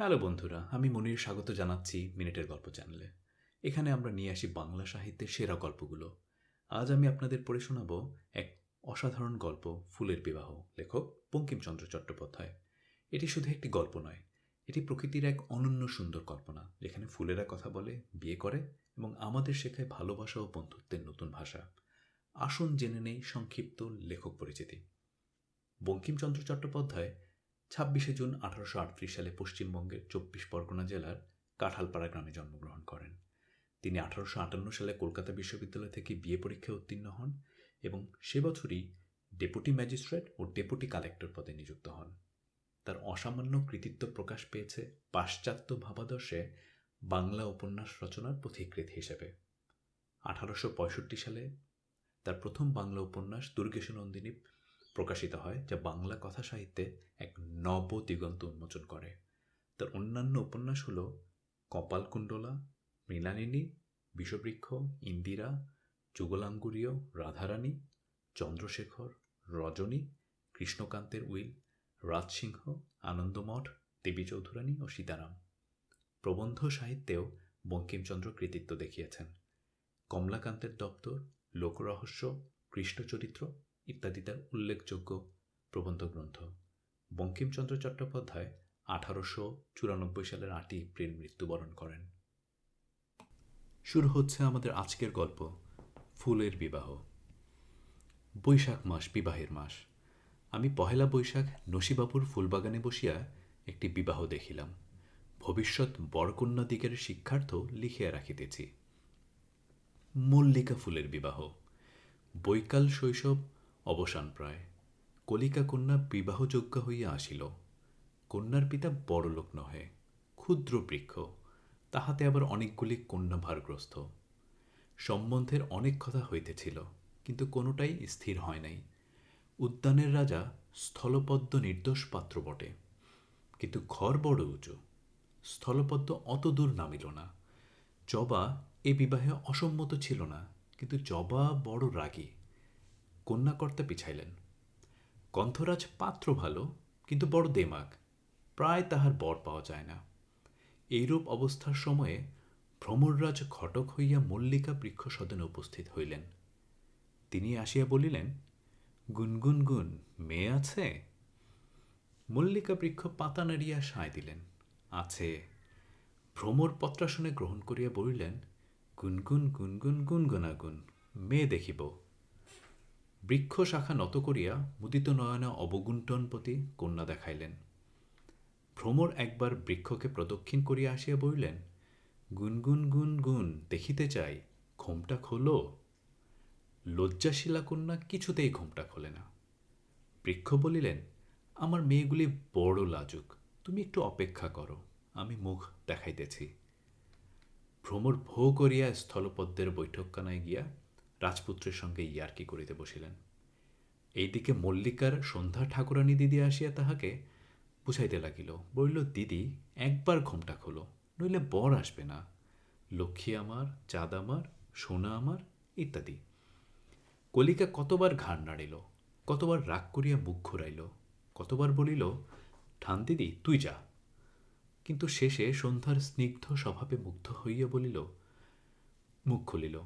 Hello বন্ধুরা, আমি মনির স্বাগত জানাচ্ছি মিনিটের গল্প চ্যানেলে। এখানে আমরা নিয়ে আসি বাংলা সাহিত্যের সেরা গল্পগুলো। আজ আমি আপনাদের পড়ে শোনাব এক অসাধারণ গল্প, ফুলের বিবাহ, লেখক বঙ্কিমচন্দ্র চট্টোপাধ্যায়। এটি শুধু একটি গল্প নয়, এটি প্রকৃতির এক অনন্য সুন্দর কল্পনা, যেখানে ফুলেরা কথা বলে, বিয়ে করে এবং আমাদের শেখায় ভালোবাসা ও বন্ধুত্বের নতুন ভাষা। আসুন জেনে নেই সংক্ষিপ্ত লেখক পরিচিতি। বঙ্কিমচন্দ্র চট্টোপাধ্যায় ছাব্বিশে জুন আঠারোশো আটত্রিশ সালে পশ্চিমবঙ্গের চব্বিশ পরগনা জেলার কাঁঠালপাড়া গ্রামে জন্মগ্রহণ করেন। তিনি আঠারোশো আটান্ন সালে কলকাতা বিশ্ববিদ্যালয় থেকে বিএ পরীক্ষায় উত্তীর্ণ হন এবং সে বছরই ডেপুটি ম্যাজিস্ট্রেট ও ডেপুটি কালেক্টর পদে নিযুক্ত হন। তার অসামান্য কৃতিত্ব প্রকাশ পেয়েছে পাশ্চাত্য ভাবাদর্শে বাংলা উপন্যাস রচনার পথিকৃত হিসেবে। আঠারোশো পঁয়ষট্টি সালে তার প্রথম বাংলা উপন্যাস দুর্গেশনন্দিনী প্রকাশিত হয়, যা বাংলা কথা সাহিত্যে এক নব দিগন্ত উন্মোচন করে। তার অন্যান্য উপন্যাস হল কপালকুণ্ডলা, মৃণালিনী, বিষবৃক্ষ, ইন্দিরা, যুগলাঙ্গুরীয়, রাধারানী, চন্দ্রশেখর, রজনী, কৃষ্ণকান্তের উইল, রাজসিংহ, আনন্দমঠ, দেবী চৌধুরানী ও সীতারাম। প্রবন্ধ সাহিত্যেও বঙ্কিমচন্দ্র কৃতিত্ব দেখিয়েছেন। কমলাকান্তের দপ্তর, লোকরহস্য, কৃষ্ণচরিত্র ইত্যাদি তার উল্লেখযোগ্য প্রবন্ধ গ্রন্থ। বঙ্কিমচন্দ্র চট্টোপাধ্যায় আঠারোশো চুরানব্বই সালের আটই এপ্রিল মৃত্যুবরণ করেন। শুরু হচ্ছে আমাদের আজকের গল্প, ফুলের বিবাহ। বৈশাখ মাস, বিবাহের মাস। আমি পহেলা বৈশাখ নসিবাবুর ফুলবাগানে বসিয়া একটি বিবাহ দেখিলাম। ভবিষ্যৎ বরকন্যা দিকের শিক্ষার্থ লিখিয়া রাখিতেছি। মল্লিকা ফুলের বিবাহ। বৈকাল শৈশব অবসান প্রায়। কলিকা কন্যা বিবাহযোগ্য হইয়া আসিল। কন্যার পিতা বড়লোক নহে, ক্ষুদ্র বৃক্ষ। তাহাতে আবার অনেকগুলি কন্যা ভারগ্রস্ত সম্বন্ধের অনেক কথা হইতেছিল, কিন্তু কোনোটাই স্থির হয় নাই। উদ্যানের রাজা স্থলপদ্ম নির্দোষ পাত্র বটে। কিন্তু ঘর বড় উঁচু, স্থলপদ্ম অত দূর নামিল না। জবা এ বিবাহে অসম্মত ছিল না, কিন্তু জবা বড় রাগী। কন্যাকর্তা পিছাইলেন। গন্ধরাজ পাত্র ভালো, কিন্তু বড় দেমাগ। প্রায় তাহার বর পাওয়া যায় না। এইরূপ অবস্থার সময়ে ভ্রমররাজ ঘটক হইয়া মল্লিকা বৃক্ষ সদনে উপস্থিত হইলেন। তিনি আসিয়া বলিলেন, গুনগুন গুন, মেয়ে আছে? মল্লিকা বৃক্ষ পাতা নাড়িয়া সায় দিলেন। আছে। ভ্রমর পত্রাসনে গ্রহণ করিয়া বলিলেন, গুনগুন গুনগুন গুনগুনাগুন, মেয়ে দেখিব। বৃক্ষ শাখা নত করিয়া মুদিত নয়না অবগুণ্টনপতি কন্যা দেখাইলেন। ভ্রমর একবার বৃক্ষকে প্রদক্ষিণ করিয়া আসিয়া বলিলেন, গুনগুন গুন গুন দেখিতে চাই, ঘোমটা খোলো। লজ্জাশীলা কন্যা কিছুতেই ঘোমটা খোলে না। বৃক্ষ বলিলেন, আমার মেয়েগুলি বড় লাজুক, তুমি একটু অপেক্ষা করো, আমি মুখ দেখাইতেছি। ভ্রমর ভো করিয়া স্থলপদ্মের বৈঠকখানায় গিয়া রাজপুত্রের সঙ্গে ইয়ার্কি করিতে বসিলেন। এইদিকে মল্লিকার সন্ধ্যা ঠাকুরানী দিদি আসিয়া তাহাকে বুঝাইতে লাগিল, বলিল, দিদি, একবার ঘোমটা খোলো, নইলে বর আসবে না। লক্ষ্মী আমার, চাঁদ আমার, সোনা আমার, ইত্যাদি। কলিকা কতবার ঘাড় নাড়িল, কতবার রাগ করিয়া মুখ ঘুরাইল, কতবার বলিল, ঠান দিদি, তুই যা। কিন্তু শেষে সন্ধ্যার স্নিগ্ধ স্বভাবে মুগ্ধ হইয়া বলিল, মুখ খুলিল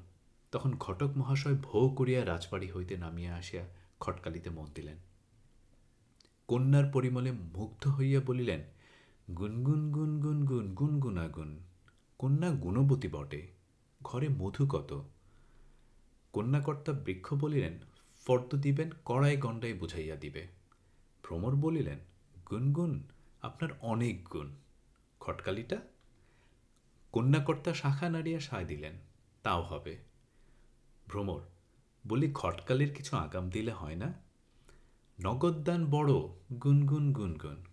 তখন ঘটক মহাশয় ভৌ করিয়া রাজবাড়ি হইতে নামিয়া আসিয়া খটকালিতে মন দিলেন। কন্যার পরিমলে মুগ্ধ হইয়া বলিলেন, গুনগুন গুন গুন গুন, গুনগুনাগুন, কন্যা গুণবতী বটে, ঘরে মধু কত? কন্যাকর্তা বৃক্ষ বলিলেন, ফর্দ দিবেন, কড়াই গণ্ডায় বুঝাইয়া দিবে। ভ্রমর বলিলেন, গুনগুন, আপনার অনেক গুণ, খটকালিটা? কন্যাকর্তা শাখা নাড়িয়া সায় দিলেন, তাও হবে। ভ্রমর, বলি খটকালের কিছু আগাম দিলে হয় না? নগদদান বড় গুনগুন গুনগুন।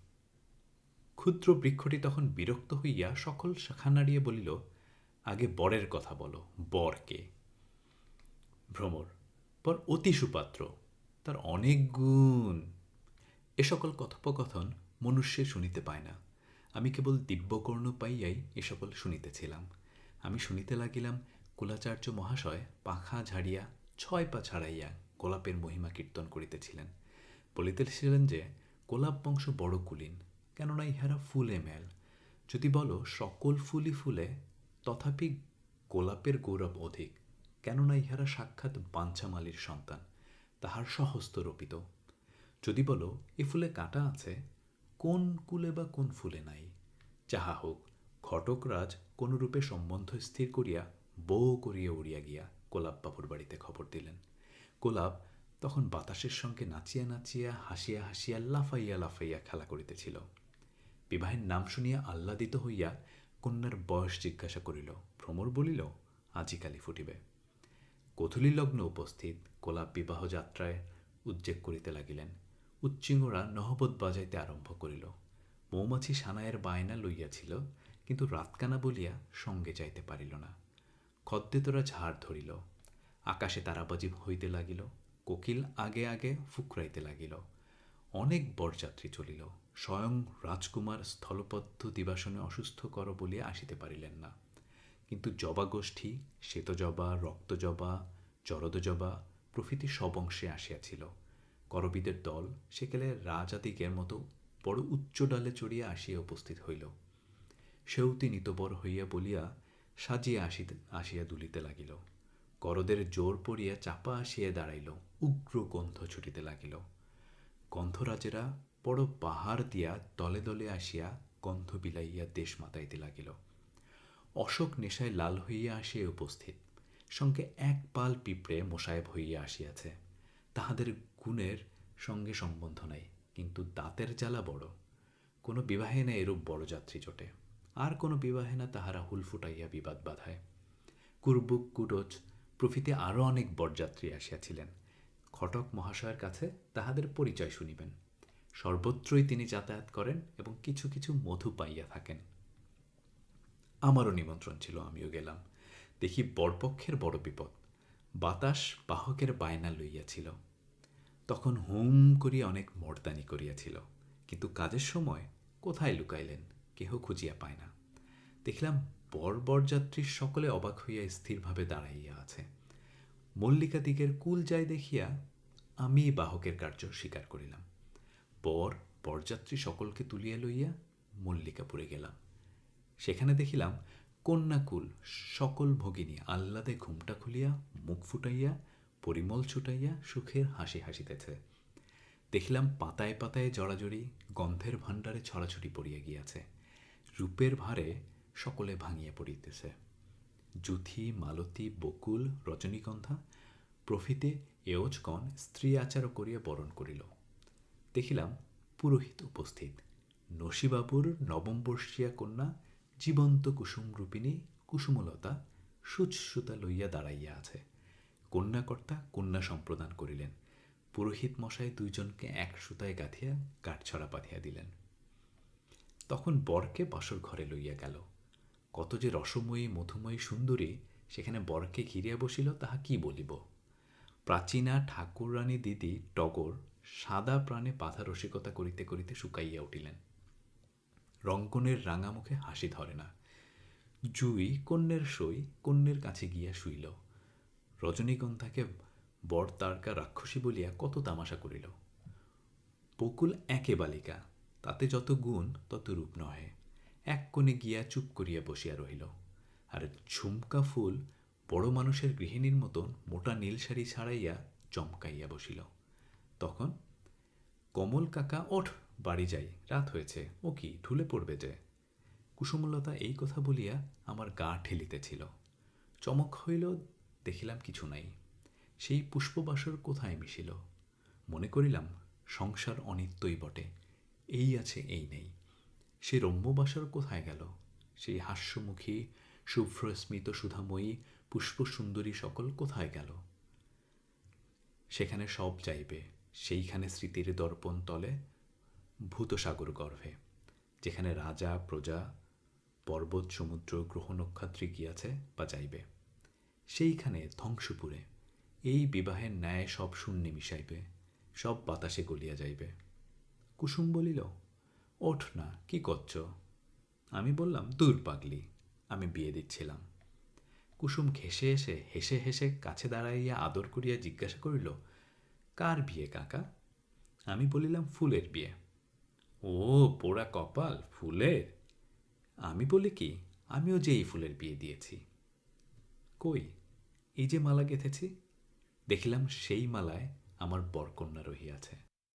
ক্ষুদ্র বৃক্ষটি তখন বিরক্ত হইয়া সকল শাখা নাড়িয়ে বলিল, আগে বরের কথা বলো বরকে ভ্রমর পর অতি সুপাত্র, তার অনেক গুণ। এ সকল কথোপকথন মনুষ্যে শুনিতে পায় না। আমি কেবল দিব্যকর্ণ পাইয়াই এ সকল শুনিতেছিলাম। আমি শুনিতে লাগিলাম কুলাচার্য মহাশয় পাখা ঝাড়িয়া ছয় পা ছাড়াইয়া গোলাপের মহিমা কীর্তন করিতেছিলেন। বলিতেছিলেন যে, গোলাপ বংশ বড় কুলীন, কেননা ইহারা ফুলে মেল যদি বলো, সকল ফুলই ফুলে, তথাপি গোলাপের গৌরব অধিক, কেননা ইহারা সাক্ষাৎ বাঞ্ছামালির সন্তান, তাহার সহস্ত রোপিত। যদি বলো, এ ফুলে কাঁটা আছে, কোন কুলে বা কোন ফুলে নাই। যাহা হোক, ঘটকরাজ কোনরূপে সম্বন্ধ স্থির করিয়া বউ করিয়া উড়িয়া গিয়া গোলাপ বাবুর বাড়িতে খবর দিলেন। কোলাপ তখন বাতাসের সঙ্গে নাচিয়া নাচিয়া, হাসিয়া হাসিয়া, লাফাইয়া লাফাইয়া খেলা করিতেছিল। বিবাহের নাম শুনিয়া আহ্লাদিত হইয়া কন্যার বয়স জিজ্ঞাসা করিল, ভ্রমর বলিল আজিকালি ফুটিবে? গোধূলি লগ্ন উপস্থিত কোলাপ বিবাহ যাত্রায় উদ্বেগ করিতে লাগিলেন। উচ্চিঙ্গরা নহবত বাজাইতে আরম্ভ করিল। মৌমাছি সানায়ের বায়না লইয়াছিল, কিন্তু রাতকানা বলিয়া সঙ্গে যাইতে পারিল না। খদ্দেতরা ঝাড় ধরিল। আকাশে তারাবাজি হইতে লাগিল, কোকিল আগে আগে ফুকরাইতে লাগিল। অনেক বরযাত্রী চলিল, স্বয়ং রাজকুমার স্থলপথ দিবাসনে অসুস্থ কর বলিয়া আসিতে পারিলেন না। কিন্তু জবা গোষ্ঠী শ্বেতজবা রক্তজবা জরদজবা প্রভৃতি সব অংশে আসিয়াছিল করবীদের দল সেকালে রাজাদিগের মতো বড় উচ্চ ডালে চড়িয়া আসিয়া উপস্থিত হইল। সেউতি নিতবর হইয়া বলিয়া সাজিয়া আসিতে, আসিয়া দুলিতে লাগিল। করদের জোর পড়িয়া চাপা আসিয়া দাঁড়াইল, উগ্র গন্ধ ছুটিতে লাগিল। গন্ধরাজেরা বড় পাহাড় দিয়া দলে দলে আসিয়া গন্ধ বিলাইয়া দেশ মাতাইতে লাগিল। অশোক নেশায় লাল হইয়া আসিয়া উপস্থিত। সঙ্গে এক পাল পিঁপড়ে মোসায়েব হইয়া আসিয়াছে। তাহাদের গুণের সঙ্গে সম্বন্ধ নাই, কিন্তু দাঁতের জ্বালা বড়। কোনো বিবাহে না এরূপ বড় যাত্রী জোটে। আর কোনো বিবাহে না তাহারা হুল ফুটাইয়া বিবাদ বাধায়। কুরবুক, কুডোচ প্রভৃতি আরও অনেক বরযাত্রী আসিয়াছিলেন। খটক মহাশয়ের কাছে তাহাদের পরিচয় শুনিবেন। সর্বত্রই তিনি যাতায়াত করেন এবং কিছু কিছু মধু পাইয়া থাকেন। আমারও নিমন্ত্রণ ছিল, আমিও গেলাম। দেখি বরপক্ষের বড় বিপদ। বাতাস বাহকের বায়না লইয়াছিল। তখন হুম করিয়া অনেক মর্দানি করিয়াছিল। কিন্তু কাজের সময় কোথায় লুকাইলেন? কেহ খুঁজিয়া পায় না। দেখলাম বর বরযাত্রীর সকলে অবাক হইয়া স্থিরভাবে দাঁড়াইয়া আছে। মল্লিকা দিগের কুল যায় দেখিয়া আমি বাহকের কার্য স্বীকার করিলাম। বর বরযাত্রী সকলকে তুলিয়া লইয়া মল্লিকাপুরে গেলাম। সেখানে দেখিলাম কন্যাকুল সকল ভগিনী আহ্লাদে ঘুমটা খুলিয়া মুখ ফুটাইয়া, পরিমল ছুটাইয়া সুখের হাসি হাসিতেছে। দেখিলাম পাতায় পাতায় জড়াজড়ি, গন্ধের ভাণ্ডারে ছড়াছড়ি পড়িয়া গিয়াছে। রূপের ভারে সকলে ভাঙিয়া পড়িতেছে। জুথি মালতী, বকুল, রজনীগন্ধা প্রভৃতি এওজগণ স্ত্রী আচার করিয়া বরণ করিল। দেখিলাম পুরোহিত উপস্থিত। নসীবাবুর নবমবর্ষীয়া কন্যা, জীবন্ত কুসুম রূপিণী, কুসুমলতা সুচসুতা লইয়া দাঁড়াইয়া আছে। কন্যাকর্তা কন্যা সম্প্রদান করিলেন। পুরোহিত মশাই দুইজনকে এক সুতায় গাঁথিয়া কাঠছড়া পাঠিয়া দিলেন। তখন বরকে বাসর ঘরে লইয়া গেল। কত যে রসময়ী, মধুময়ী, সুন্দরী, সেখানে বরকে ঘিরিয়া বসিল, তাহা কি বলিব? প্রাচীনা ঠাকুরানী দিদি টগর সাদা প্রাণে বাধা রসিকতা করিতে করিতে শুকাইয়া উঠিলেন। রঙ্কনের রাঙা মুখে হাসি ধরে না। জুই কন্যের সই কন্যের কাছে গিয়া শুইল। রজনীগন্ধাকে বর তারকা রাক্ষসী বলিয়া কত তামাশা করিল। বকুল একে বালিকা। তাতে যত গুণ, তত রূপ নহে। এক কোণে গিয়া চুপ করিয়া বসিয়া রহিল। আর ঝুমকা ফুল বড় মানুষের গৃহিণীর মতন মোটা নীল শাড়ি ছাড়াইয়া চমকাইয়া বসিল। তখন, কমল কাকা, ওঠ, বাড়ি যাই, রাত হয়েছে, ও কি ঢুলে পড়বে যে? কুসুমলতা এই কথা বলিয়া আমার গা ঠেলিতেছিল। চমক হইল, দেখিলাম কিছু নাই। সেই পুষ্পবাসর কোথায় মিশিল? মনে করিলাম, সংসার অনিত্যই বটে। এই আছে, এই নেই। সে রম্যবাসর কোথায় গেল? সেই হাস্যমুখী শুভ্রস্মিত সুধাময়ী, পুষ্পসুন্দরী সকল কোথায় গেল? সেখানে সব যাইবে, সেইখানে স্মৃতির দর্পণ তলে, ভূতসাগর গর্ভে, যেখানে রাজা, প্রজা, পর্বত, সমুদ্র, গ্রহ নক্ষত্রে গিয়াছে বা যাইবে। সেইখানে ধ্বংসপুরে, এই বিবাহের ন্যায় সব শূন্যে মিশাইবে, সব বাতাসে গলিয়া যাইবে। কুসুম বলিল, ওঠ না, কি করছ? আমি বললাম, দূর পাগলি, আমি বিয়ে দিচ্ছিলাম। কুসুম ঘেসে এসে হেসে হেসে কাছে দাঁড়াইয়া আদর করিয়া জিজ্ঞাসা করিল, কার বিয়ে কাকা? আমি বলিলাম, ফুলের বিয়ে। ও, পোড়া কপাল, ফুলের? আমি বলি, কি? আমিও যে এই ফুলের বিয়ে দিয়েছি। কই? এই যে মালা গেঁথেছি? দেখিলাম সেই মালায় আমার বরকন্যা রহিয়াছে।